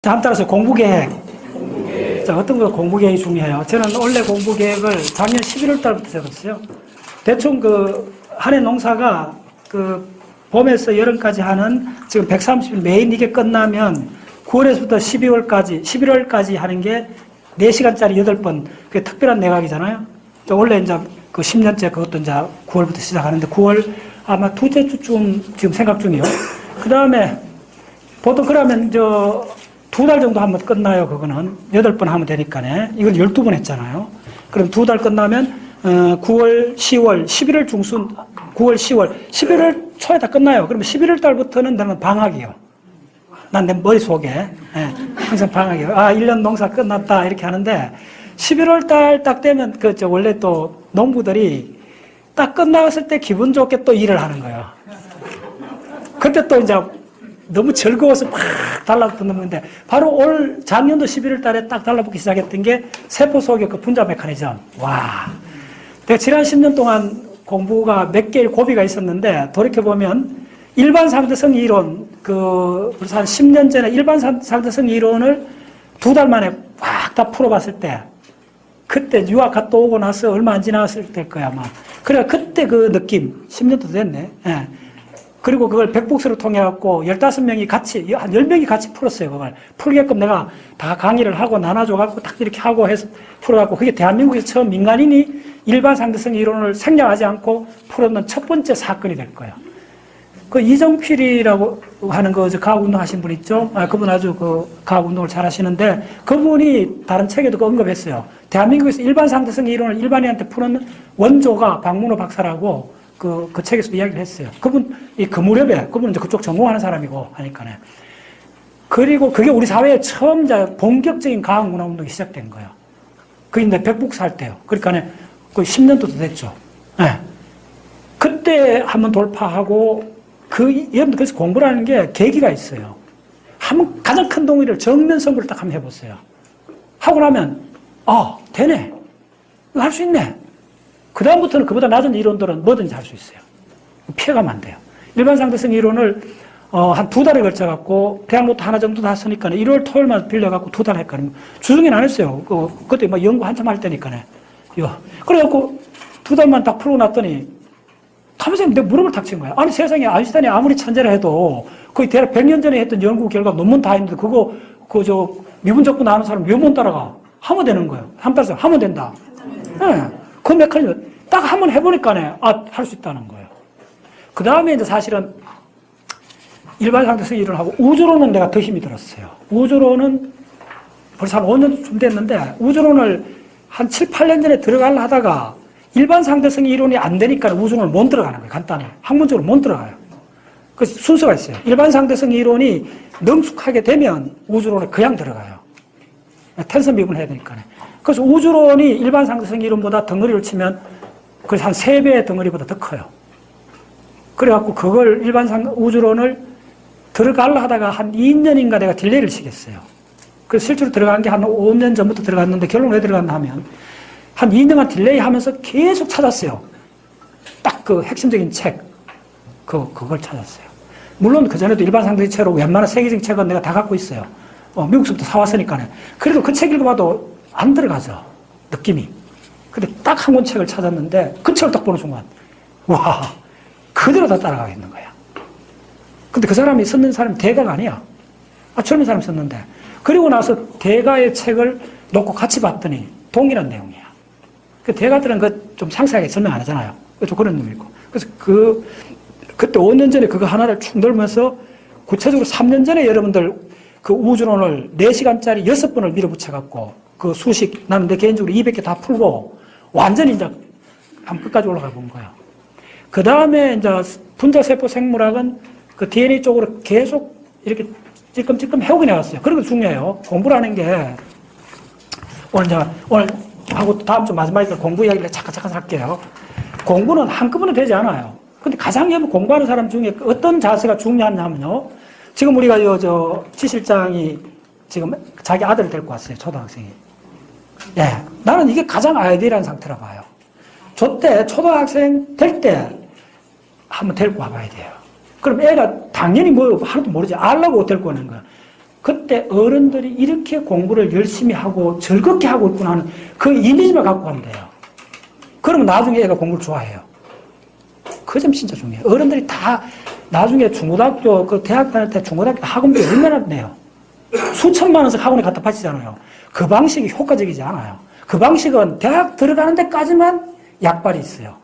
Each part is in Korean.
다음 따라서 공부 계획. 자, 어떤 거 공부 계획이 중요해요. 저는 원래 공부 계획을 작년 11월 달부터 적었어요. 대충 그, 한 해 농사가 그, 봄에서 여름까지 하는 지금 130일 매일 이게 끝나면 9월에서부터 12월까지, 11월까지 하는 게 4시간짜리 8번, 그게 특별한 내각이잖아요. 저 원래 이제 그 10년째 그것도 이제 9월부터 시작하는데 9월 아마 두째 주쯤 지금 생각 중이요. 그 다음에 보통 그러면 저 두 달 정도 하면 끝나요. 그거는 여덟 번 하면 되니까네. 이건 열두 번 했잖아요. 그럼 두 달 끝나면 어, 9월, 10월, 11월 중순, 9월, 10월, 11월 초에 다 끝나요. 그러면 11월 달부터는 나는 방학이요. 난 내 머릿속에 예, 항상 방학이요. 아, 1년 농사 끝났다 이렇게 하는데 11월 달 딱 되면 그 저 원래 또 농부들이 딱 끝나갔을 때 기분 좋게 또 일을 하는 거예요. 그때 또 이제 너무 즐거워서 막 달라붙는 건데 바로 올 작년도 11월 달에 딱 달라붙기 시작했던 게 세포 속의 그 분자 메커니즘. 와. 내가 지난 10년 동안 공부가 몇 개의 고비가 있었는데 돌이켜보면 일반 상대성 이론, 그, 벌써 한 10년 전에 일반 상- 상대성 이론을 두 달 만에 꽉다 풀어봤을 때 그때 유학 갔다 오고 나서 얼마 안 지났을 때일 거야, 아마. 그래, 그때 그 느낌, 10년도 됐네. 예. 그리고 그걸 백북스를 통해 갖고 15명이 같이, 한 10명이 같이 풀었어요, 그걸. 풀게끔 내가 다 강의를 하고 나눠줘 갖고 딱 이렇게 하고 해서 풀어갖고 그게 대한민국에서 처음 민간인이 일반 상대성 이론을 생략하지 않고 풀었는 첫 번째 사건이 될 거예요. 그 이정필이라고 하는 그 가학 운동 하신 분 있죠? 아, 그분 아주 그 가학 운동을 잘 하시는데 그분이 다른 책에도 그 언급했어요. 대한민국에서 일반 상대성 이론을 일반인한테 푸는 원조가 박문호 박사라고 그, 그 책에서 이야기를 했어요. 그분, 이 그무렵에, 그분은 이제 그쪽 전공하는 사람이고 하니까네. 그리고 그게 우리 사회에 처음 이제 본격적인 가학 문화 운동이 시작된 거예요. 그게 이제 백북사 할 때요. 그러니까 그 10년도 됐죠. 예. 그때 한번 돌파하고 그 여러분 그래서 공부라는 게 계기가 있어요. 한번 가장 큰 동의를 정면 선거를 딱 한번 해보세요. 하고 나면 아 되네, 할 수 있네. 그 다음부터는 그보다 낮은 이론들은 뭐든지 할 수 있어요. 피해가면 안 돼요. 일반 상대성 이론을 어, 한 두 달에 걸쳐 갖고 대학노트 하나 정도 다 쓰니까 1월 토요일만 빌려 갖고 두 달 했거든요. 주중에는 안 했어요. 그, 그때 막 연구 한참 할 때니까네. 요. 그래갖고 두 달만 딱 풀고 났더니 가만히 내 무릎을 탁친 거야. 아니 세상에 아인슈타인이 아무리 천재라 해도 거의 대략 100년 전에 했던 연구 결과 논문 다 있는데 그거 그 저 미분 적분 아는 사람 왜 못 따라가? 하면 되는 거예요. 한 달서 하면 된다. 예. 그 메커니즘 딱 한 번 해보니까네 아 할 수 있다는 거예요. 그 다음에 이제 사실은 일반 상태에서 일을 하고 우주론은 내가 더 힘이 들었어요. 우주론은 벌써 한 5년쯤 됐는데 우주론을 한 7, 8년 전에 들어가려 하다가 일반 상대성 이론이 안 되니까 우주론을 못 들어가는 거예요. 간단히. 학문적으로 못 들어가요. 그 순서가 있어요. 일반 상대성 이론이 능숙하게 되면 우주론에 그냥 들어가요. 텐션 미분을 해야 되니까. 그래서 우주론이 일반 상대성 이론보다 덩어리를 치면 그래서 한 3배의 덩어리보다 더 커요. 그래갖고 그걸 일반 상 우주론을 들어가려 하다가 한 2년인가 내가 딜레이를 시켰어요. 그래서 실제로 들어간 게 한 5년 전부터 들어갔는데 결론 왜 들어갔나 하면 한 2년간 딜레이 하면서 계속 찾았어요. 딱 그 핵심적인 책. 그, 그걸 찾았어요. 물론 그전에도 일반 상대적 책으로 웬만한 세계적인 책은 내가 다 갖고 있어요. 어, 미국서부터 사왔으니까는. 그래도 그 책 읽어봐도 안 들어가죠. 느낌이. 근데 딱 한 권 책을 찾았는데 그 책을 딱 보는 순간, 와, 그대로 다 따라가겠는 거야. 근데 그 사람이 썼는 사람이 대가가 아니야. 아, 젊은 사람이 썼는데. 그리고 나서 대가의 책을 놓고 같이 봤더니 동일한 내용이야. 그 대가들은 그 좀 상세하게 설명 안 하잖아요. 좀 그런 놈이고. 그래서 그, 그때 5년 전에 그거 하나를 축 들면서 구체적으로 3년 전에 여러분들 그 우주론을 4시간짜리 6번을 밀어붙여 갖고 그 수식, 나는 내 개인적으로 200개 다 풀고 완전히 이제 한 끝까지 올라가 본 거야. 그 다음에 이제 분자세포 생물학은 그 DNA 쪽으로 계속 이렇게 찔끔찔끔 해오게 나왔어요. 그런 거 중요해요. 공부라는 게 오늘 이제 오늘 하고 다음 주 마지막에 공부 이야기를 잠깐 잠깐 할게요. 공부는 한꺼번에 되지 않아요. 근데 가장 여러분 공부하는 사람 중에 어떤 자세가 중요하냐면요. 지금 우리가 요, 저, 치 실장이 지금 자기 아들을 데리고 왔어요. 초등학생이. 예. 나는 이게 가장 아이디어라는 상태라 봐요. 저 때 초등학생 될 때 한번 데리고 와봐야 돼요. 그럼 애가 당연히 뭐 하나도 모르지. 알라고 데리고 오는 거야. 그때 어른들이 이렇게 공부를 열심히 하고 즐겁게 하고 있구나 하는 그 이미지만 갖고 가면 돼요. 그러면 나중에 애가 공부를 좋아해요. 그 점 진짜 중요해요. 어른들이 다 나중에 중고등학교, 그 대학 다닐 때 중고등학교 학원비 얼마나 내요? 수천만 원씩 학원에 갖다 바치잖아요. 그 방식이 효과적이지 않아요. 그 방식은 대학 들어가는 데까지만 약발이 있어요.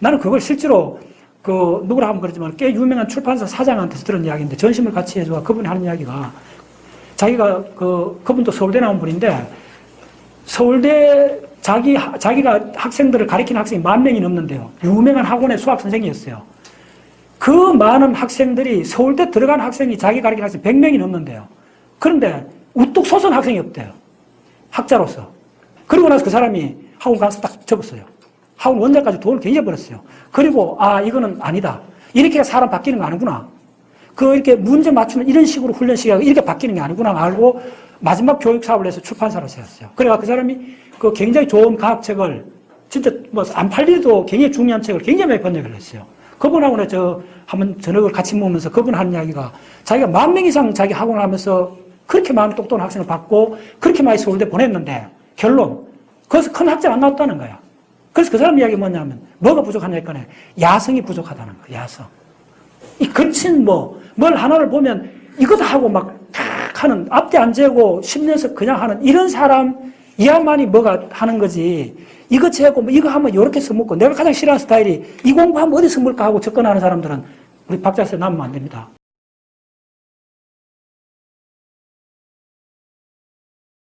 나는 그걸 실제로 그 누구라 하면 그러지만 꽤 유명한 출판사 사장한테서 들은 이야기인데 전심을 같이 해줘 그분이 하는 이야기가 자기가 그 그분도 서울대 나온 분인데 서울대 자기 하- 자기가 학생들을 가리키는 학생이 만 명이 넘는데요. 유명한 학원의 수학 선생이었어요. 그 많은 학생들이 서울대 들어간 학생이 자기 가리키는 학생 100명이 넘는데요. 그런데 우뚝 솟은 학생이 없대요. 학자로서. 그리고 나서 그 사람이 학원 가서 딱 접었어요. 학원 원장까지 돈을 굉장히 벌었어요. 그리고 아 이거는 아니다. 이렇게 사람 바뀌는 거 아니구나. 그 이렇게 문제 맞추는 이런 식으로 훈련 시간이 이렇게 바뀌는 게 아니구나 알고 마지막 교육 사업을 해서 출판사를 세웠어요. 그래가 그 사람이 그 굉장히 좋은 과학책을 진짜 뭐 안 팔리도 굉장히 중요한 책을 굉장히 많이 번역을 했어요. 그분하고는 저 한번 저녁을 같이 먹으면서 그분 하는 이야기가 자기가 만 명 이상 자기 학원을 하면서 그렇게 많은 똑똑한 학생을 받고 그렇게 많이 서울대 보냈는데 결론 거기서 큰 학자가 안 나왔다는 거야. 그래서 그 사람 이야기 뭐냐면 뭐가 부족하냐 했거든 야성이 부족하다는 거야. 야성. 이 거친 뭐, 뭘 하나를 보면 이것도 하고 막, 탁 하는, 앞뒤 안 재고 10년씩 그냥 하는 이런 사람, 이야만이 뭐가 하는 거지. 이거 재고 뭐 이거 하면 이렇게 써먹고 내가 가장 싫어하는 스타일이 이 공부하면 어디 써먹을까 하고 접근하는 사람들은 우리 박자세 남으면 안 됩니다.